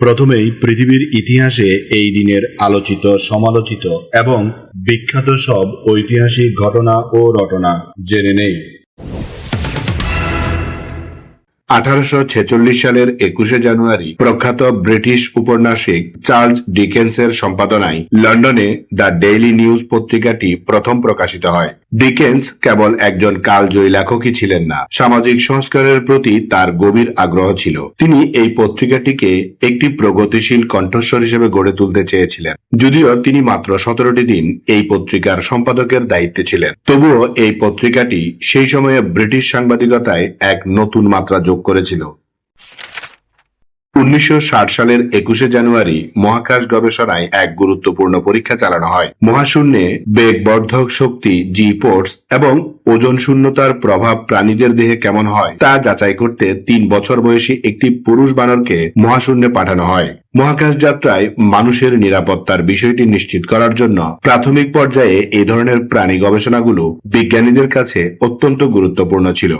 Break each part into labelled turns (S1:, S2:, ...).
S1: প্রথমেই পৃথিবীর ইতিহাসে এই দিনের আলোচিত, সমালোচিত এবং বিখ্যাত সব ঐতিহাসিক ঘটনা ও রটনা জেনে নেই।
S2: আঠারোশো ছেচল্লিশ সালের একুশে জানুয়ারি প্রখ্যাত ব্রিটিশ উপন্যাসিক চার্লস ডিকেন্সের সম্পাদনায় লন্ডনে দ্য ডেইলি নিউজ পত্রিকাটি প্রথম প্রকাশিত হয়। ডিকেন্স কেবল একজন কালজয়ী লেখকই ছিলেন না। সামাজিক সংস্কারের প্রতি তার গভীর আগ্রহ ছিল। তিনি এই পত্রিকাটিকে একটি প্রগতিশীল কণ্ঠস্বর হিসেবে গড়ে তুলতে চেয়েছিলেন। যদিও তিনি মাত্র সতেরোটি দিন এই পত্রিকার সম্পাদকের দায়িত্বে ছিলেন। তবুও এই পত্রিকাটি সেই সময়ে ব্রিটিশ সাংবাদিকতায় এক নতুন মাত্রা যোগ করেছিল। উনিশশো ষাট সালের একুশে জানুয়ারি মহাকাশ গবেষণায় এক গুরুত্বপূর্ণ পরীক্ষা চালানো হয়। মহাশূন্যে বেগবর্ধক শক্তি জি পোর্টস এবং ওজন শূন্যতার প্রভাব প্রাণীদের দেহে কেমন হয় তা যাচাই করতে তিন বছর বয়সী একটি পুরুষ বানরকে মহাশূন্যে পাঠানো হয়। মহাকাশ যাত্রায় মানুষের নিরাপত্তার বিষয়টি নিশ্চিত করার জন্য প্রাথমিক পর্যায়ে এই ধরনের প্রাণী গবেষণাগুলো বিজ্ঞানীদের কাছে অত্যন্ত গুরুত্বপূর্ণ ছিল।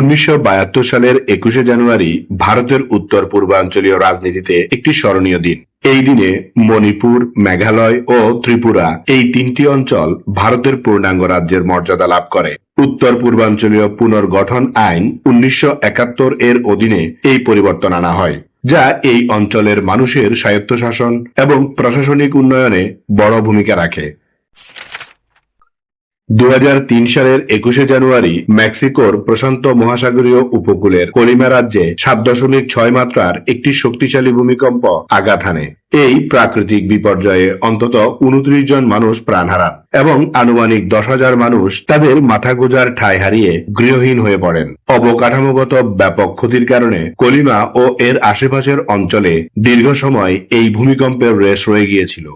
S2: উনিশশো বাহাত্তর সালের একুশে জানুয়ারি ভারতের উত্তর পূর্বাঞ্চলীয় রাজনীতিতে একটি স্মরণীয় দিন। এই দিনে মণিপুর, মেঘালয় ও ত্রিপুরা এই তিনটি অঞ্চল ভারতের পূর্ণাঙ্গ রাজ্যের মর্যাদা লাভ করে। উত্তর পূর্বাঞ্চলীয় পুনর্গঠন আইন উনিশশো একাত্তর এর অধীনে এই পরিবর্তন আনা হয়, যা এই অঞ্চলের মানুষের স্বায়ত্তশাসন এবং প্রশাসনিক উন্নয়নে বড় ভূমিকা রাখে। দু হাজার তিন সালের একুশে জানুয়ারি মেক্সিকোর প্রশান্ত মহাসাগরীয় উপকূলের কলিমা রাজ্যে সাত দশমিক ছয় মাত্রার একটি শক্তিশালী ভূমিকম্প আঘাত হানে। এই প্রাকৃতিক বিপর্যয়ে অন্তত উনত্রিশ জন মানুষ প্রাণ হারান এবং আনুমানিক দশ হাজার মানুষ তাদের মাথা গোজার ঠাঁই হারিয়ে গৃহহীন হয়ে পড়েন। অবকাঠামোগত ব্যাপক ক্ষতির কারণে কলিমা ও এর আশেপাশের অঞ্চলে দীর্ঘ সময় এই ভূমিকম্পের রেশ রয়ে গিয়েছিল।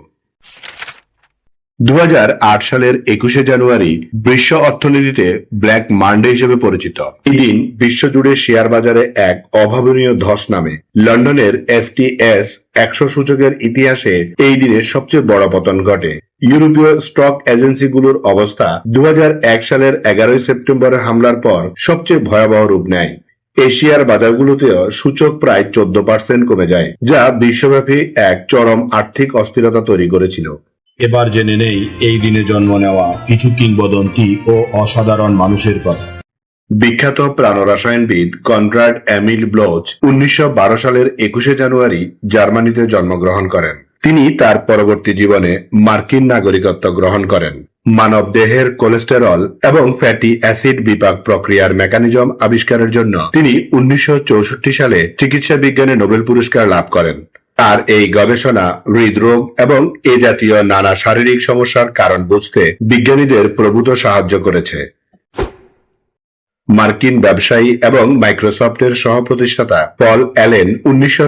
S2: দু হাজার আট সালের একুশে জানুয়ারি বিশ্ব অর্থনীতিতে ব্ল্যাক মানডে হিসেবে পরিচিত। এই দিন বিশ্বজুড়ে শেয়ার বাজারে এক অভাবনীয় ধস নামে। লন্ডনের এফটিএস একশো সূচকের ইতিহাসে এই দিনে সবচেয়ে বড় পতন ঘটে। ইউরোপীয় স্টক এজেন্সিগুলোর অবস্থা দু হাজার এক সালের এগারোই সেপ্টেম্বরের হামলার পর সবচেয়ে ভয়াবহ রূপ নেয়। এশিয়ার বাজারগুলোতেও সূচক প্রায় চোদ্দ পার্সেন্ট কমে যায়, যা বিশ্বব্যাপী এক চরম আর্থিক অস্থিরতা তৈরি করেছিল।
S1: এবার জেনে নেই এই দিনে জন্ম নেওয়া কিছু কিংবদন্তি ও অসাধারণ মানুষের কথা।
S2: বিখ্যাত প্রাণরসায়নবিদ কনরাড এমিল ব্লোচ উনিশশো বারো সালের একুশে জানুয়ারি জার্মানিতে জন্মগ্রহণ করেন। তিনি তার পরবর্তী জীবনে মার্কিন নাগরিকত্ব গ্রহণ করেন। মানব দেহের কোলেস্টেরল এবং ফ্যাটি অ্যাসিড বিপাক প্রক্রিয়ার মেকানিজম আবিষ্কারের জন্য তিনি উনিশশো চৌষট্টি সালে চিকিৎসা বিজ্ঞানে নোবেল পুরস্কার লাভ করেন। তার এই গবেষণা হৃদরোগ এবং এ জাতীয় নানা শারীরিক সমস্যার কারণ বুঝতে বিজ্ঞানীদের প্রভূত সাহায্য করেছে। মার্কিন ব্যবসায়ী এবং মাইক্রোসফটের সহপ্রতিষ্ঠাতা পল অ্যালেন উনিশশো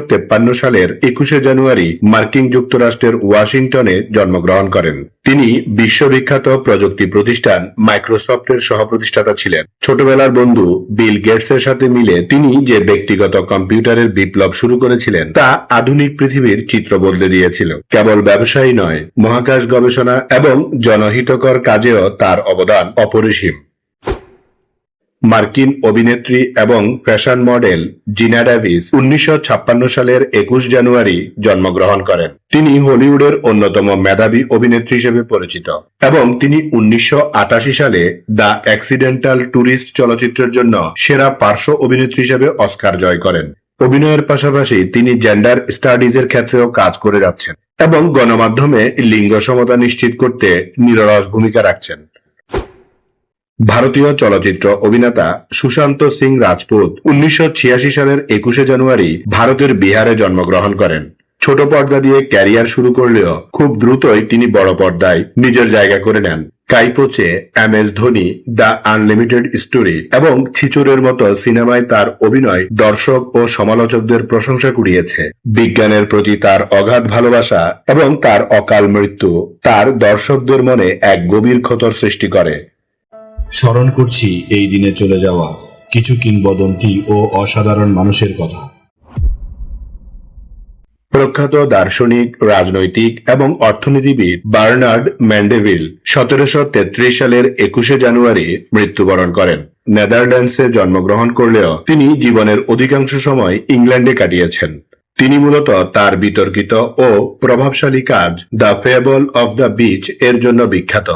S2: সালের একুশে জানুয়ারি মার্কিন যুক্তরাষ্ট্রের ওয়াশিংটনে জন্মগ্রহণ করেন। তিনি বিশ্ববিখ্যাত প্রযুক্তি প্রতিষ্ঠান মাইক্রোসফটের সহপ্রতিষ্ঠাতা ছিলেন। ছোটবেলার বন্ধু বিল গেটসের সাথে মিলে তিনি যে ব্যক্তিগত কম্পিউটারের বিপ্লব শুরু করেছিলেন, তা আধুনিক পৃথিবীর চিত্র বদলে দিয়েছিল। কেবল ব্যবসায়ী নয়, মহাকাশ গবেষণা এবং জনহিতকর কাজেও তার অবদান অপরিসীম। মার্কিন অভিনেত্রী এবং ফ্যাশন মডেল জিনা ডেভিস উনিশশো সালের একুশ জানুয়ারি জন্মগ্রহণ করেন। তিনি হলিউডের অন্যতম মেধাবী অভিনেত্রী হিসেবে পরিচিত এবং তিনি উনিশশো আটাশি সালে দ্য অ্যাক্সিডেন্টাল ট্যুরিস্ট চলচ্চিত্রের জন্য সেরা পার্শ্ব অভিনেত্রী হিসেবে অস্কার জয় করেন। অভিনয়ের পাশাপাশি তিনি জেন্ডার স্টাডিজের ক্ষেত্রেও কাজ করে যাচ্ছেন এবং গণমাধ্যমে লিঙ্গ সমতা নিশ্চিত করতে নিরলস ভূমিকা রাখছেন। ভারতীয় চলচ্চিত্র অভিনেতা সুশান্ত সিং রাজপুত উনিশশো ছিয়াশি সালের একুশে জানুয়ারি ভারতের বিহারে জন্মগ্রহণ করেন। ছোট পর্দা দিয়ে ক্যারিয়ার শুরু করলেও খুব দ্রুতই তিনি বড় পর্দায় নিজের জায়গা করে নেন। Kai Po Che M S Dhoni, the unlimited story এবং ছিচুরের মতো সিনেমায় তার অভিনয় দর্শক ও সমালোচকদের প্রশংসা কুড়িয়েছে। বিজ্ঞানের প্রতি তার অগাধ ভালোবাসা এবং তার অকাল মৃত্যু তার দর্শকদের মনে এক গভীর ক্ষতর সৃষ্টি করে।
S1: স্মরণ করছি এই দিনে চলে যাওয়া কিছু কিংবদন্তি ও অসাধারণ মানুষের কথা।
S2: প্রখ্যাত দার্শনিক, রাজনৈতিক এবং অর্থনীতিবিদ বার্নার্ড ম্যান্ডেভিল সতেরোশো তেত্রিশ সালের একুশে জানুয়ারি মৃত্যুবরণ করেন। নেদারল্যান্ডসে জন্মগ্রহণ করলেও তিনি জীবনের অধিকাংশ সময় ইংল্যান্ডে কাটিয়েছেন। তিনি মূলত তার বিতর্কিত ও প্রভাবশালী কাজ the fable of the bees এর জন্য বিখ্যাত।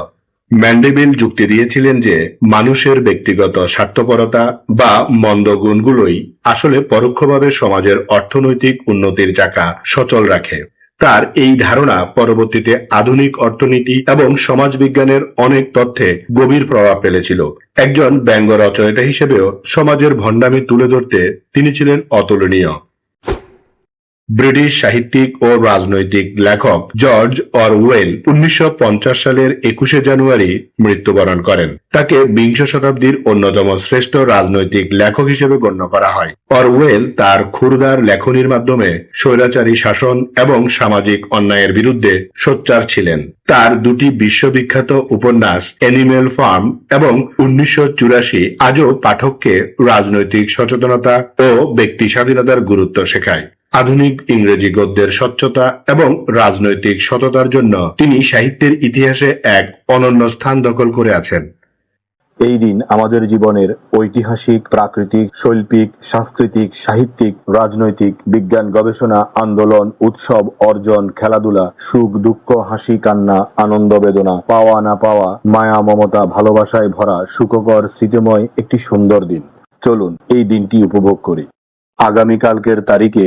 S2: ম্যান্ডেভিল যুক্তি দিয়েছিলেন যে মানুষের ব্যক্তিগত স্বার্থপরতা বা মন্দ গুণগুলোই আসলে পরোক্ষভাবে সমাজের অর্থনৈতিক উন্নতির চাকা সচল রাখে। তার এই ধারণা পরবর্তীতে আধুনিক অর্থনীতি এবং সমাজবিজ্ঞানের অনেক তথ্যে গভীর প্রভাব ফেলেছিল। একজন ব্যঙ্গ রচয়িতা হিসেবেও সমাজের ভণ্ডামি তুলে ধরতে তিনি ছিলেন অতুলনীয়। ব্রিটিশ সাহিত্যিক ও রাজনৈতিক লেখক জর্জ অরওয়েল উনিশশো পঞ্চাশ সালের একুশে জানুয়ারি মৃত্যুবরণ করেন। তাকে বিংশ শতাব্দীর অন্যতম শ্রেষ্ঠ রাজনৈতিক লেখক হিসেবে গণ্য করা হয়। অরওয়েল তার ক্ষুরদার লেখনীর মাধ্যমে স্বৈরাচারী শাসন এবং সামাজিক অন্যায়ের বিরুদ্ধে সোচ্চার ছিলেন। তার দুটি বিশ্ববিখ্যাত উপন্যাস অ্যানিমেল ফার্ম এবং উনিশশো চুরাশি আজও পাঠককে রাজনৈতিক সচেতনতা ও ব্যক্তি স্বাধীনতার গুরুত্ব শেখায়। আধুনিক ইংরেজি গদ্যের স্বচ্ছতা এবং রাজনৈতিক সততার জন্য তিনি সাহিত্যের ইতিহাসে এক অনন্য স্থান দখল করে আছেন।
S3: এই দিন আমাদের জীবনের ঐতিহাসিক, প্রাকৃতিক, শৈল্পিক, সাংস্কৃতিক, সাহিত্যিক, রাজনৈতিক, বিজ্ঞান, গবেষণা, আন্দোলন, উৎসব, অর্জন, খেলাধুলা, সুখ, দুঃখ, হাসি, কান্না, আনন্দ, বেদনা, পাওয়া, না পাওয়া, মায়া, মমতা, ভালোবাসায় ভরা, সুখকর, স্মৃতিময় একটি সুন্দর দিন। চলুন এই দিনটি উপভোগ করি। আগামীকালকের তারিখে